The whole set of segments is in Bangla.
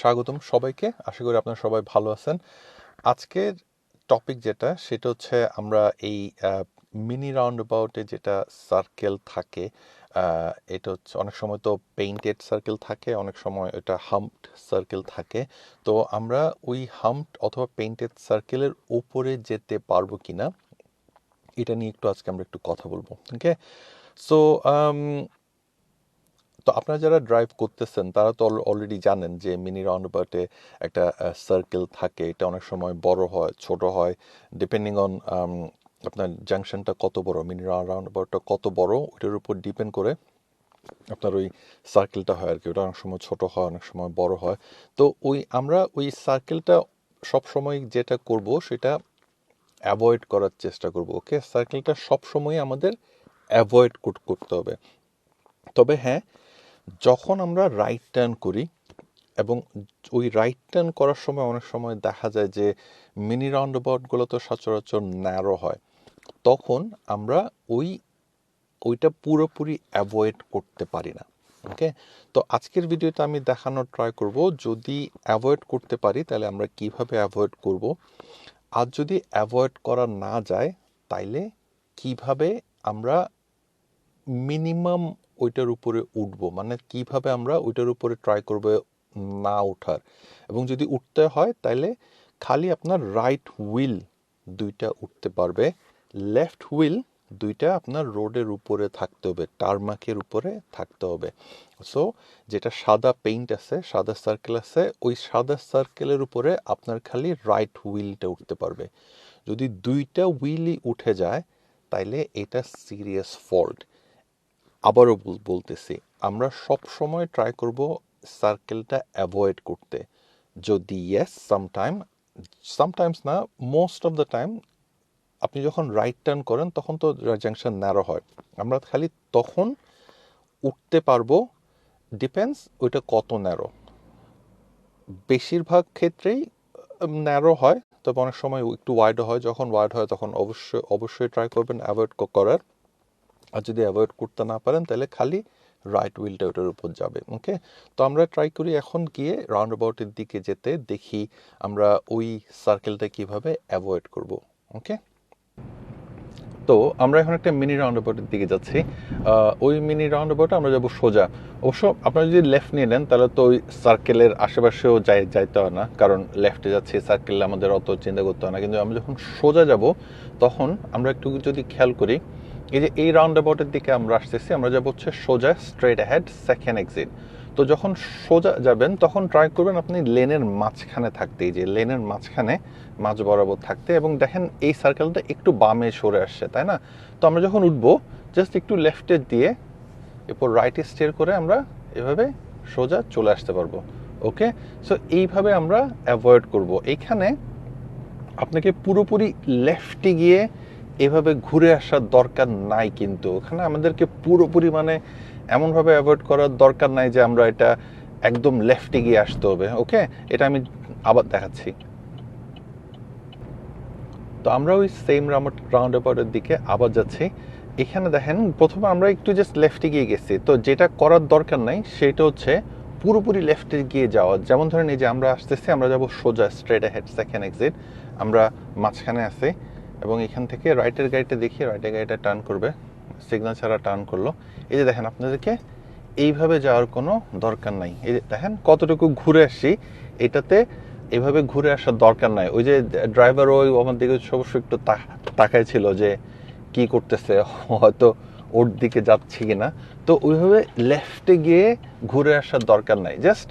স্বাগতম সবাইকে। আশা করি আপনারা সবাই ভালো আছেন। আজকের টপিক যেটা, সেটা হচ্ছে আমরা এই মিনি রাউন্ড অ্যাবাউটে যেটা সার্কেল থাকে এটা হচ্ছে অনেক সময় তো পেইন্টেড সার্কেল থাকে, অনেক সময় এটা হাম্পড সার্কেল থাকে। তো আমরা ওই হাম্পড অথবা পেইন্টেড সার্কেলের উপরে যেতে পারব কিনা, এটা নিয়ে একটু আজকে আমরা একটু কথা বলব ওকে সো তো আপনারা যারা ড্রাইভ করতেছেন, তারা তো অলরেডি জানেন যে মিনি রাউন্ডাবাউটে একটা সার্কেল থাকে। এটা অনেক সময় বড় হয়, ছোট হয়। ডিপেন্ডিং অন আপনার জাংশনটা কত বড় মিনি রাউন্ডাবাউটটা কত বড়, ওইটার উপর ডিপেন্ড করে আপনার ওই সার্কেলটা হয় আর কি ওটা অনেক সময় ছোট হয়, অনেক সময় বড় হয়। তো ওই, আমরা ওই সার্কেলটা সব সময় যেটা করব, সেটা অ্যাভয়েড করার চেষ্টা করব ওকে সার্কেলটা সব সময় আমাদের অ্যাভয়েড করতে হবে। তবে হ্যাঁ যখন আমরা রাইট টার্ন করি এবং ওই রাইট টার্ন করার সময় অনেক সময় দেখা যায় যে মিনি রাউন্ড অ্যাবাউটগুলো তো সচরাচর ন্যারো হয়, তখন আমরা ওই, ওইটা পুরোপুরি অ্যাভয়েড করতে পারি না ওকে তো আজকের ভিডিওতে আমি দেখানোর ট্রাই করব, যদি অ্যাভয়েড করতে পারি তাহলে আমরা কীভাবে অ্যাভয়েড করব? আর যদি অ্যাভয়েড করা না যায় তাইলে কীভাবে আমরা মিনিমাম ওইটার উপরে উঠবো। মানে কীভাবে আমরা ওইটার উপরে ট্রাই করব না ওঠার এবং যদি উঠতে হয় তাহলে খালি আপনার রাইট হুইল দুইটা উঠতে পারবে। লেফট হুইল দুইটা আপনার রোডের উপরে থাকতে হবে টারমাকের উপরে থাকতে হবে। সো যেটা সাদা পেইন্ট আছে, সাদা সার্কেল আছে, ওই সাদা সার্কেলের উপরে আপনার খালি রাইট হুইলটা উঠতে পারবে। যদি দুইটা হুইলই উঠে যায়, তাইলে এটা সিরিয়াস ফল্ট আবারও বল- বলতেছি, আমরা সব সময় ট্রাই করব সার্কেলটা অ্যাভয়েড করতে। যদি ইয়েস সামটাইম সামটাইমস না মোস্ট অফ দ্য টাইম আপনি যখন রাইট টার্ন করেন, তখন তো জাংশন ন্যারো হয়। আমরা খালি তখন উঠতে পারব ডিপেন্স ওইটা কত ন্যারো বেশিরভাগ ক্ষেত্রেই ন্যারো হয়, তবে অনেক সময় একটু ওয়াইড হয়, যখন ওয়াইড হয়, তখন অবশ্যই অবশ্যই ট্রাই করবেন অ্যাভয়েড করার। আর যদি অ্যাভয়েড করতে না পারেন, তাহলে খালি রাইট হুইলটা ওটার উপর যাবে ওকে তো আমরা ট্রাই করি এখন গিয়ে রাউন্ড অ্যাবাউটের দিকে যেতে, দেখি আমরা ওই সার্কেলটা কীভাবে অ্যাভয়েড করব ওকে তো আমরা এখন একটা মিনি রাউন্ড অ্যাবাউটের দিকে যাচ্ছি। ওই মিনি রাউন্ড অ্যাবাউটে আমরা যাব সোজা। অবশ্য আপনারা যদি লেফট নিয়ে নেন, তাহলে তো ওই সার্কেলের আশেপাশেও যাই যাইতে হয় না, কারণ লেফটে যাচ্ছি সার্কেল আমাদের অত চিন্তা করতে হয় না। কিন্তু আমরা যখন সোজা যাব, তখন আমরা একটু যদি খেয়াল করি এই যে এই রাউন্ড অ্যাবাউটের দিকে আমরা আসতেছি, আমরা যাব হচ্ছে সোজা স্ট্রেট অ্যাহেড সেকেন্ড এক্সিট তো যখন সোজা যাবেন, তখন ট্রাই করবেন আপনি লেনের মাঝখানে থাকতে যে লেনের মাঝখানে মাঝ বরাবর থাকতে এবং দেখেন এই সার্কেলটা একটু বামে সরে আসছে, তাই না? তো আমরা যখন উঠবো জাস্ট একটু লেফটে দিয়ে এরপর রাইটে স্টের করে আমরা এভাবে সোজা চলে আসতে পারব ওকে সো এইভাবে আমরা অ্যাভয়েড করব। এইখানে আপনাকে পুরোপুরি লেফটে গিয়ে এভাবে ঘুরে আসার দরকার নাই কিন্তু। ওখানে আমাদেরকে পুরোপুরি মানে এমনভাবে অ্যাভয়েড করার দরকার নাই যে আমরা এটা একদম লেফটে গিয়ে আসতে হবে ওকে এটা আমি আবার দেখাচ্ছি। তো আমরা ওই সেম রামট রাউন্ড অ্যাবাউটের দিকে আবার যাচ্ছি। এখানে দেখেন, প্রথমে আমরা একটু জাস্ট লেফটে গিয়ে গেছি। তো যেটা করার দরকার নাই সেটা হচ্ছে পুরোপুরি লেফটে গিয়ে যাওয়া। যেমন ধরেন এই যে আমরা আসতেছি, আমরা যাব সোজা স্ট্রেট হেড সেকেন্ড এক্সিট আমরা মাঝখানে আছি। এবং এখান থেকে রাইটের গাড়িটা দেখিয়ে রাইটের গাড়িটা টার্ন করবে। সিগন্যাল ছাড়া টার্ন করল। এই যে দেখেন আপনাদেরকে, এইভাবে যাওয়ার কোনো দরকার নাই। এই দেখেন, কতটুকু ঘুরে আসছি, এটাতে এভাবে ঘুরে আসার দরকার নাই। ওই যে ড্রাইভার ওই আমার দিকে অবশ্যই একটু তাকায় ছিল যে কি করতেছে, হয়তো ওর দিকে যাচ্ছি কিনা। তো ওইভাবে লেফটে গিয়ে ঘুরে আসার দরকার নাই। জাস্ট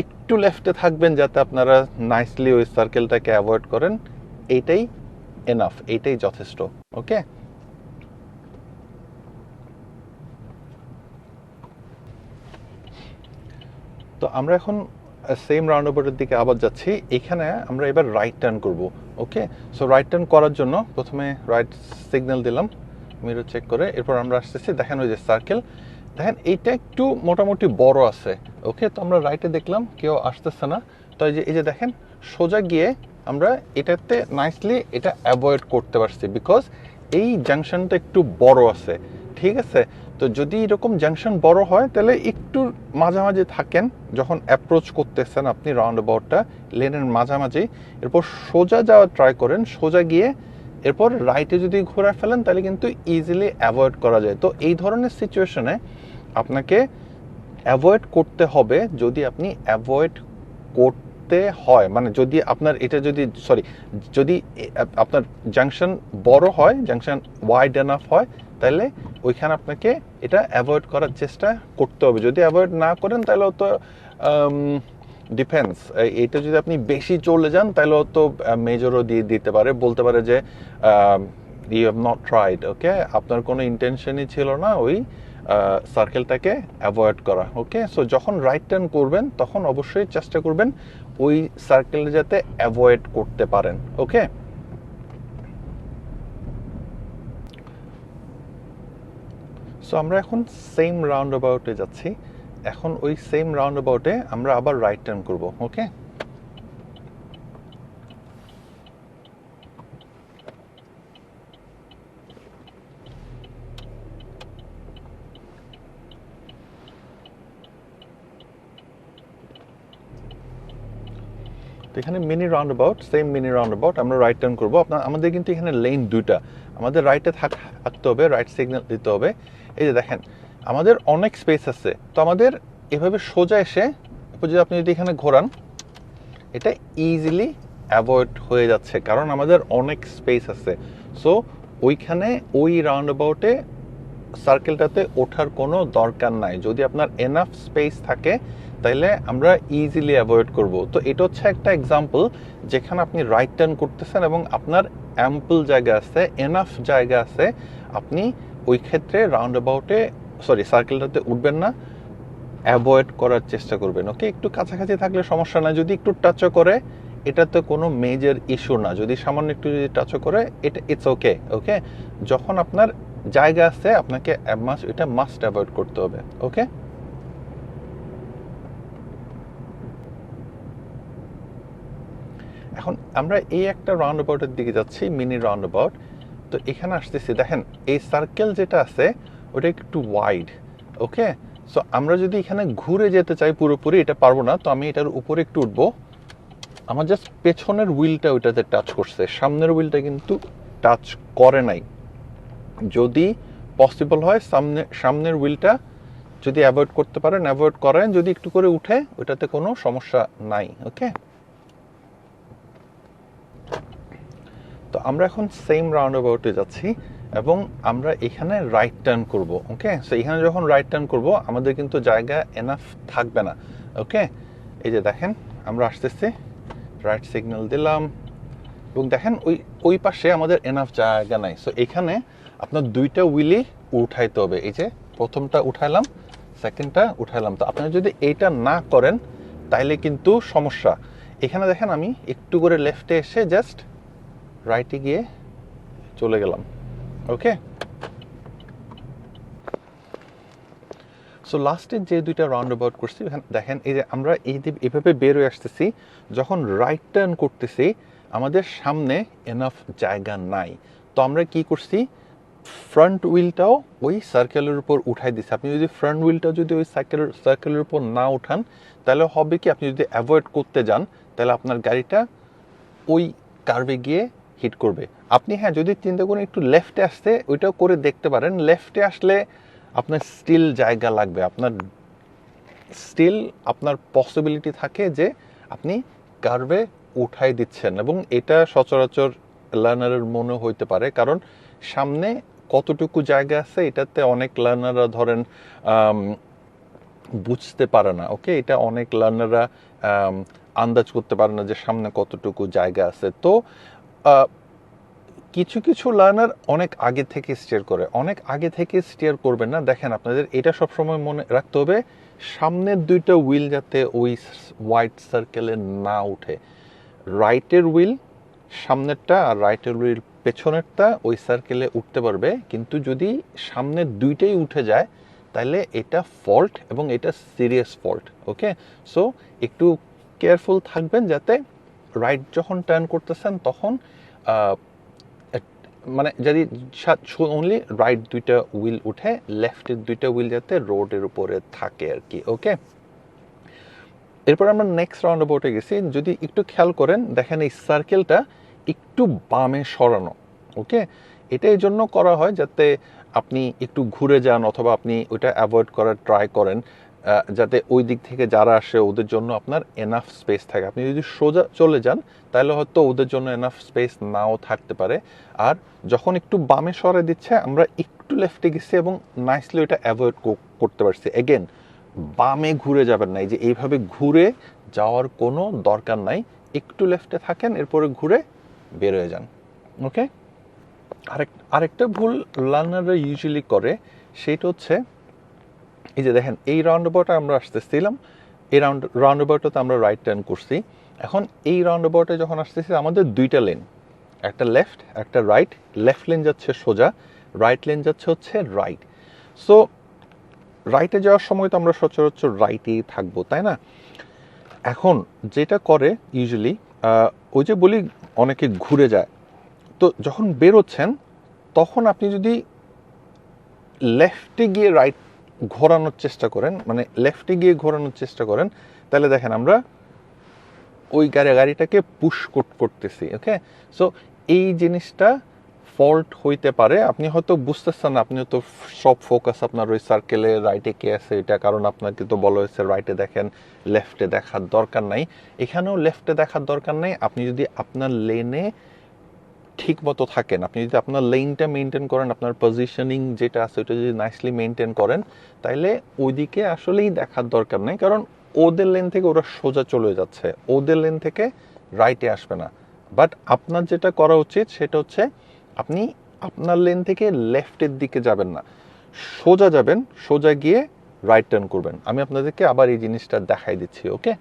একটু লেফটে থাকবেন যাতে আপনারা নাইসলি ওই সার্কেলটাকে অ্যাভয়েড করেন। এইটাই এনাফ এইটাই যথেষ্ট, ওকে? তো আমরা এখন সেম রাউন্ড অ্যাবাউটের দিকে আবার যাচ্ছি। এখানে আমরা এবার রাইট টার্ন করব, ওকে? সো রাইট টার্ন করার জন্য প্রথমে রাইট সিগন্যাল দিলাম মিরর চেক করে। এরপর আমরা আসতেছি, দেখেন ওই যে সার্কেল দেখেন, এইটা একটু মোটামুটি বড় আছে, ওকে? তো আমরা রাইটে দেখলাম, কেউ আসতেছে না। তো এই যে এই যে দেখেন, সোজা গিয়ে আমরা এটাতে নাইসলি এটা অ্যাভয়েড করতে পারছি বিকজ এই জাংশনটা একটু বড় আছে, ঠিক আছে? তো যদি এরকম জাংশন বড় হয়, তাহলে একটু মাঝামাঝি থাকেন, যখন অ্যাপ্রোচ করতেছেন আপনি রাউন্ড অ্যাবাউটটা লেনের মাঝামাঝি, এরপর সোজা যাওয়ার ট্রাই করেন, সোজা গিয়ে এরপর রাইটে যদি ঘোরা ফেলেন, তাহলে কিন্তু ইজিলি অ্যাভয়েড করা যায়। তো এই ধরনের সিচুয়েশনে আপনাকে অ্যাভয়েড করতে হবে যদি আপনি অ্যাভয়েড করতে হয় মানে যদি আপনার এটা যদি সরি যদি আপনার জাংশন বড় হয় জাংশন ওয়াইড এনাফ হয়, তাহলে ওইখানে আপনাকে এটা অ্যাভয়েড করার চেষ্টা করতে হবে। যদি অ্যাভয়েড না করেন, তাহলে তো ডিফেন্স এটা যদি আপনি বেশি চলে যান, তাহলে তো মেজরও দিয়ে দিতে পারে। বলতে পারে যে you have not tried okay আপনার কোনো ইন্টেনশনই ছিল না ওই সার্কেলটাকে অ্যাভয়েড করা ওকে সো যখন রাইট টার্ন করবেন, তখন অবশ্যই চেষ্টা করবেন ওই সার্কেল যাতে অ্যাভয়েড করতে পারেন ওকে সো আমরা এখন সেম রাউন্ড অ্যাবাউটে যাচ্ছি। এখন ওই সেম রাউন্ড অ্যাবাউটে আমরা আবার রাইট টার্ন করব ওকে এখানে mini roundabout same mini roundabout আমরা রাইট টার্ন করব। আপনার, আমাদের কিন্তু এখানে লেন দুইটা। আমাদের রাইটে থাক, থাকতে হবে রাইট সিগন্যাল দিতে হবে। এই যে দেখেন, আমাদের অনেক স্পেস আছে। তো আমাদের এভাবে সোজা এসে যদি আপনি যদি এখানে ঘোরান, এটা ইজিলি অ্যাভয়েড হয়ে যাচ্ছে, কারণ আমাদের অনেক স্পেস আছে। সো ওইখানে ওই রাউন্ড অ্যাবাউটে সার্কেলটাতে ওঠার কোনো দরকার নাই। যদি আপনার এনাফ স্পেস থাকে তাইলে আমরা ইজিলি অ্যাভয়েড করব। তো এটা হচ্ছে একটা এক্সাম্পল যেখানে আপনি রাইট টার্ন করতেছেন এবং আপনার অ্যাম্পল জায়গা আছে এনাফ জায়গা আছে, আপনি ওই ক্ষেত্রে রাউন্ড অ্যাবাউটে সরি সার্কেলটাতে উঠবেন না অ্যাভয়েড করার চেষ্টা করবেন ওকে একটু কাছাকাছি থাকলে সমস্যা না যদি একটু টাচও করে এটা তো কোনো মেজর ইস্যু না। যদি সামান্য একটু যদি টাচও করে এটা ইটস ওকে ওকে যখন আপনার জায়গা আছে, আপনাকে এটা মাস্ট অ্যাভয়েড করতে হবে ওকে এখন আমরা এই একটা রাউন্ড অ্যাবাউটের দিকে যাচ্ছি মিনি রাউন্ড অ্যাবাউট তো এখানে আসতেছি, দেখেন, এই সার্কেল যেটা আছে, ওটা একটু ওয়াইড ওকে সো আমরা যদি এখানে ঘুরে যেতে চাই পুরোপুরি, এটা পারব না, তো আমি এটার উপরে একটু উঠবো। আমার জাস্ট পেছনের হুইলটা ওইটাতে টাচ করছে, সামনের হুইলটা কিন্তু টাচ করে নাই। যদি পসিবল হয়, সামনে, সামনের হুইলটা যদি অ্যাভয়েড করতে পারেন অ্যাভয়েড করেন, যদি একটু করে উঠে ওইটাতে কোনো সমস্যা নাই ওকে তো আমরা এখন সেম রাউন্ড অ্যাবাউটে যাচ্ছি এবং আমরা এখানে রাইট টার্ন করব ওকে সো এখানে যখন রাইট টার্ন করব, আমাদের কিন্তু জায়গা এনাফ থাকবে না ওকে এই যে দেখেন, আমরা আসতেছি রাইট সিগন্যাল দিলাম এবং দেখেন ওই ওই পাশে আমাদের এনাফ জায়গা নাই। সো এখানে আপনার দুইটা উইলি উঠাইতে হবে, এই যে প্রথমটা উঠাইলাম সেকেন্ডটা উঠাইলাম। তো আপনারা যদি এইটা না করেন, তাইলে কিন্তু সমস্যা। এখানে দেখেন আমি একটু করে লেফটে এসে জাস্ট রাইটে গিয়ে চলে গেলাম। ওকে সো লাস্টের যে দুইটা রাউন্ড অ্যাবাউট করছি, দেখেন এই যে আমরা এই এভাবে বের হয়ে আসতেছি, যখন রাইট টার্ন করতেছি, আমাদের সামনে এনাফ জায়গা নাই। তো আমরা কি করছি? ফ্রন্ট হুইলটাও ওই সার্কেলের উপর উঠাই দিছি। আপনি যদি ফ্রন্ট হুইলটা যদি ওই সার্কেল সার্কেলের উপর না উঠান, তাহলে হবে কি? আপনি যদি অ্যাভয়েড করতে যান, তাহলে আপনার গাড়িটা ওই কার্ভে গিয়ে হিট করবে। আপনি হ্যাঁ যদি চিন্তা করেন একটু লেফটে আসতে, ওইটাও করে দেখতে পারেন। লেফটে আসলে আপনার স্টিল জায়গা লাগবে। আপনার স্টিল আপনার পসিবিলিটি থাকে যে আপনি কার্ভে উঠাই দিচ্ছেন এবং এটা সচরাচর লার্নারের মনে হইতে পারে। কারণ সামনে কতটুকু জায়গা আছে, এটাতে অনেক লার্নাররা ধরেন বুঝতে পারে না ওকে এটা অনেক লার্নাররা আন্দাজ করতে পারে না যে সামনে কতটুকু জায়গা আছে। তো কিছু কিছু লার্নার অনেক আগে থেকে স্টিয়ার করে। অনেক আগে থেকে স্টিয়ার করবেন না। দেখেন আপনাদের, এটা সবসময় মনে রাখতে হবে, সামনের দুইটা হুইল যাতে ওই হোয়াইট সার্কেলে না উঠে রাইটের হুইল সামনেরটা আর রাইটের হুইল পেছনেরটা ওই সার্কেলে উঠতে পারবে। কিন্তু যদি সামনের দুইটাই উঠে যায়, তাহলে এটা ফল্ট এবং এটা সিরিয়াস ফল্ট ওকে সো একটু কেয়ারফুল থাকবেন যাতে রাইট যখন টার্ন করতেছেন, তখন মানে যদি অনলি রাইট দুইটা হুইল উঠে লেফটের দুইটা হুইল যাতে রোডের উপরে থাকে আর কি ওকে এরপর আমরা নেক্সট রাউন্ড বোটে গেছি। যদি একটু খেয়াল করেন, দেখেন এই সার্কেলটা একটু বামে সরানো ওকে এটা এই জন্য করা হয় যাতে আপনি একটু ঘুরে যান অথবা আপনি ওইটা অ্যাভয়েড করার ট্রাই করেন। যাতে ওই দিক থেকে যারা আসে, ওদের জন্য আপনার এনাফ স্পেস থাকে। আপনি যদি সোজা চলে যান, তাহলে হয়তো ওদের জন্য এনাফ স্পেস নাও থাকতে পারে। আর যখন একটু বামে সরে দিচ্ছে, আমরা একটু লেফটে গেছি এবং নাইসলি ওইটা অ্যাভয়েড করতে পারছি। এগেন বামে ঘুরে যাবেন না। এই যে এইভাবে ঘুরে যাওয়ার কোনো দরকার নাই। একটু লেফটে থাকেন, এরপরে ঘুরে বের হয়ে যান। ওকে আরেক, আরেকটা ভুল লার্নাররা ইউজুয়ালি করে, সেটা হচ্ছে এই যে দেখেন, এই রাউন্ড অ্যাবাউটে আমরা আসতেছিলাম, এই রাউন্ড রাউন্ড অ্যাবাউটে আমরা রাইট টার্ন করছি। এখন এই রাউন্ড অ্যাবাউটে যখন আসতেছি, আমাদের দুইটা লেন একটা লেফট একটা রাইট লেফট লেন যাচ্ছে সোজা রাইট লেন যাচ্ছে হচ্ছে রাইট সো রাইটে যাওয়ার সময় তো আমরা সচরাচর রাইটেই থাকব, তাই না? এখন যেটা করে ইউজুয়ালি ওই যে বলি অনেকে ঘুরে যায়। তো যখন বেরোচ্ছেন, তখন আপনি যদি লেফটে গিয়ে রাইট ঘোরানোর চেষ্টা করেন মানে লেফটে গিয়ে ঘোরানোর চেষ্টা করেন, তাহলে দেখেন আমরা ওই গাড়ি, গাড়িটাকে পুশ করতেছি ওকে সো এই জিনিসটা ফল্ট হইতে পারে, আপনি হয়তো বুঝতেছেন না, আপনি তো সব ফোকাস আপনার ওই সার্কেলে রাইটে কে আছে, এটা কারণ আপনাকে তো বলা হয়েছে রাইটে দেখেন লেফটে দেখার দরকার নাই। এখানেও লেফটে দেখার দরকার নাই, আপনি যদি আপনার লেনে ঠিক মতো থাকেন। আপনি যদি আপনার লেনটা মেনটেন করেন, আপনার পজিশনিং যেটা আছে, ওটা যদি নাইসলি মেনটেন করেন, তাইলে ওইদিকে আসলেই দেখার দরকার নেই। কারণ ওদের লেন থেকে ওরা সোজা চলে যাচ্ছে। ওদের লেন থেকে রাইটে আসবে না। বাট আপনার যেটা করা উচিত, সেটা হচ্ছে আপনি আপনার লেন থেকে লেফটের দিকে যাবেন না। সোজা যাবেন, সোজা গিয়ে রাইট টার্ন করবেন। আমি আপনাদেরকে আবার এই জিনিসটা দেখাই দিচ্ছি ওকে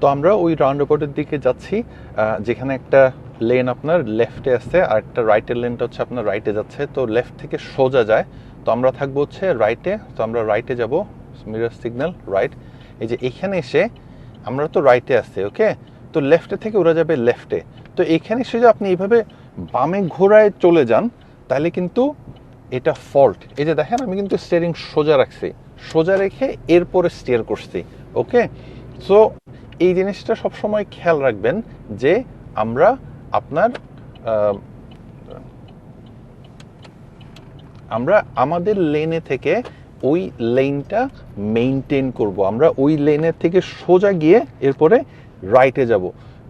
তো আমরা ওই রাউন্ড অ্যাবাউটের দিকে যাচ্ছি যেখানে একটা লেন আপনার লেফটে আছে আর একটা রাইটের লেনটা হচ্ছে আপনার রাইটে যাচ্ছে। তো লেফট থেকে সোজা যায়। তো আমরা থাকব হচ্ছে রাইটে তো আমরা রাইটে যাব মিরর সিগন্যাল রাইট এই যে এখানে এসে আমরা তো রাইটে আসছি ওকে তো লেফটে থেকে ওরা যাবে লেফটে তো এখানে এসে যে আপনি এইভাবে বামে ঘোরায় চলে যান, তাহলে কিন্তু এটা ফল্ট এই যে দেখেন, আমি কিন্তু স্টিয়ারিং সোজা রাখছি। সোজা রেখে এরপরে স্টিয়ার করছি ওকে সো এই জিনিসটা সবসময় খেয়াল রাখবেন যে আমরা আপনার আমরা আমাদের লেনে থেকে ওই লেনটা মেনটেন করব। আমরা ওই লেনের থেকে সোজা গিয়ে এরপরে রাইটে যাব।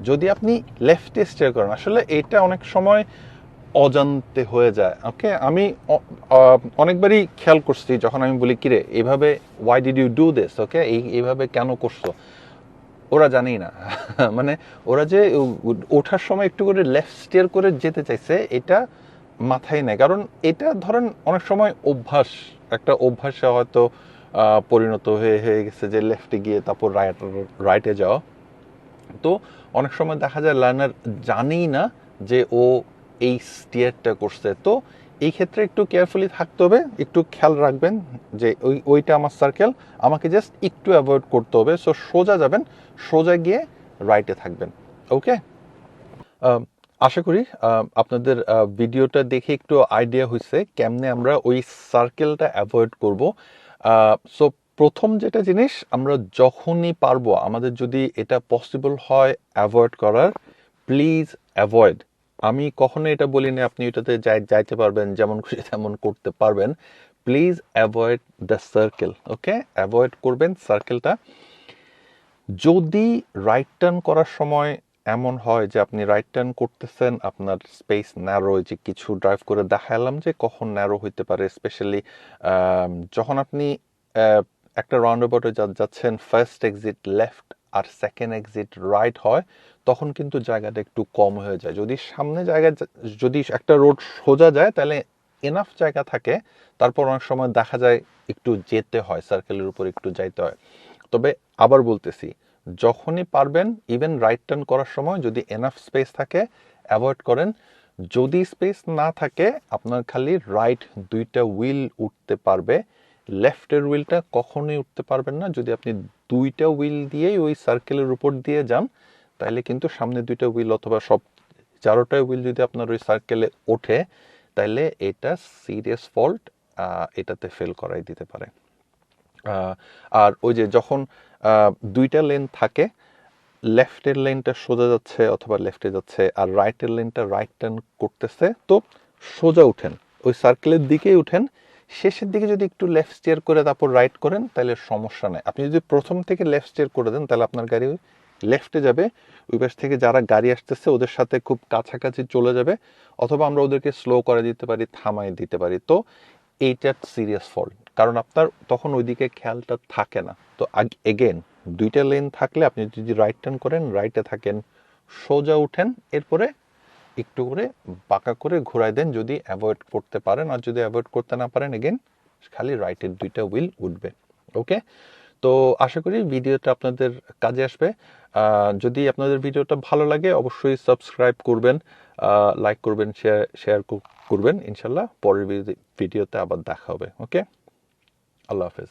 যদি আপনি লেফটে স্টেয়ার করেন, আসলে এটা অনেক সময় অজান্তে হয়ে যায় ওকে আমি অনেকবারই খেয়াল করছি, যখন আমি বলি, কিরে এইভাবে why did you do this okay এই এইভাবে কেন করছ? ওরা জানেই না। মানে ওরা যে ওঠার সময় একটু করে লেফট স্টিয়ার করে যেতে চাইছে, এটা মাথায় নেই। কারণ এটা ধরেন অনেক সময় অভ্যাস, একটা অভ্যাসে হয়তো পরিণত হয়ে হয়ে গেছে যে লেফটে গিয়ে তারপর রাইট রাইটে যাওয়া। তো অনেক সময় দেখা যায় লার্নার জানেই না যে ও এই স্টিয়ারটা করছে। তো এই ক্ষেত্রে একটু কেয়ারফুলি থাকতে হবে, একটু খেয়াল রাখবেন যে ওই, ওইটা আমার সার্কেল আমাকে জাস্ট একটু অ্যাভয়েড করতে হবে। সো সোজা যাবেন, সোজা গিয়ে রাইটে থাকবেন। ওকে আশা করি আপনাদের ভিডিওটা দেখে একটু আইডিয়া হয়েছে কেমনে আমরা ওই সার্কেলটা অ্যাভয়েড করব। সো প্রথম যেটা জিনিস, আমরা যখনই পারব, আমাদের যদি এটা পসিবল হয় অ্যাভয়েড করার প্লিজ অ্যাভয়েড আমি কখনো এটা বলিনি, আপনি এটাতে যাই, যাইতে পারবেন, যেমন খুশি তেমন করতে পারবেন। Please avoid the circle okay avoid করবেন সার্কেলটা যদি রাইট টার্ন করার সময় এমন হয় যে আপনি রাইট টার্ন করতেছেন, আপনার স্পেস ন্যারো যে কিছু ড্রাইভ করে দেখালাম যে কখন ন্যারো হইতে পারে স্পেশালি যখন আপনি একটা রাউন্ড অ্যাবাউটে যাচ্ছেন ফার্স্ট এক্সিট লেফট আর সেকেন্ড এক্সিট রাইট হয়, তখন কিন্তু জায়গাটা একটু কম হয়ে যায়। যদি সামনে জায়গা যদি একটা রোড সোজা যায়, তাহলে এনাফ জায়গা থাকে, তারপর অনেক সময় দেখা যায় একটু যেতে হয় সার্কেলের উপর একটু যাইতে হয়। তবে আবার বলতেছি, যখনই পারবেন ইভেন রাইট টার্ন করার সময় যদি এনাফ স্পেস থাকে অ্যাভয়েড করেন। যদি স্পেস না থাকে, আপনার খালি রাইট দুইটা হুইল উঠতে পারবে। লেফটের হুইলটা কখনোই উঠতে পারবেন না। যদি আপনি দুইটা হুইল দিয়েই ওই সার্কেলের উপর দিয়ে যান, তাহলে কিন্তু সামনে দুইটা হুইল অথবা সব চারোটা হুইল যদি আপনার ওই সার্কেলে ওঠে, তাহলে এটা সিরিয়াস ফল্ট এটাতে ফেল করাই দিতে পারে। আর ওই যে যখন দুইটা লেন থাকে লেফটের লেনটা সোজা যাচ্ছে অথবা লেফটে যাচ্ছে, আর রাইটের লেনটা রাইট টার্ন করতেছে, তো সোজা উঠেন। ওই সার্কেলের দিকেই উঠেন শেষের দিকে যদি একটু লেফট স্টিয়ার করে তারপর রাইট করেন, তাহলে সমস্যা নেই। আপনি যদি প্রথম থেকে লেফট স্টিয়ার করে দেন, তাহলে আপনার গাড়ি লেফটে যাবে। ওই পাশ থেকে যারা গাড়ি আসতেছে, ওদের সাথে খুব কাছাকাছি চলে যাবে, অথবা আমরা ওদেরকে স্লো করে দিতে পারি থামাই দিতে পারি। তো এইটা সিরিয়াস ফল্ট কারণ আপনার তখন ওইদিকে খেয়ালটা থাকে না। তো এগেন দুইটা লেন থাকলে আপনি যদি রাইট টার্ন করেন রাইটে থাকেন, সোজা উঠেন, এরপরে একটু করে বাঁকা করে ঘোরাই দেন যদি অ্যাভয়েড করতে পারেন। আর যদি অ্যাভয়েড করতে না পারেন এগেন খালি রাইটের দুইটা হুইল উঠবে। ওকে তো আশা করি ভিডিওটা আপনাদের কাজে আসবে। যদি আপনাদের ভিডিওটা ভালো লাগে, অবশ্যই সাবস্ক্রাইব করবেন লাইক করবেন শেয়ার শেয়ার করবেন। ইনশাল্লাহ পরের ভিডিওতে আবার দেখা হবে। ওকে আল্লাহ হাফেজ।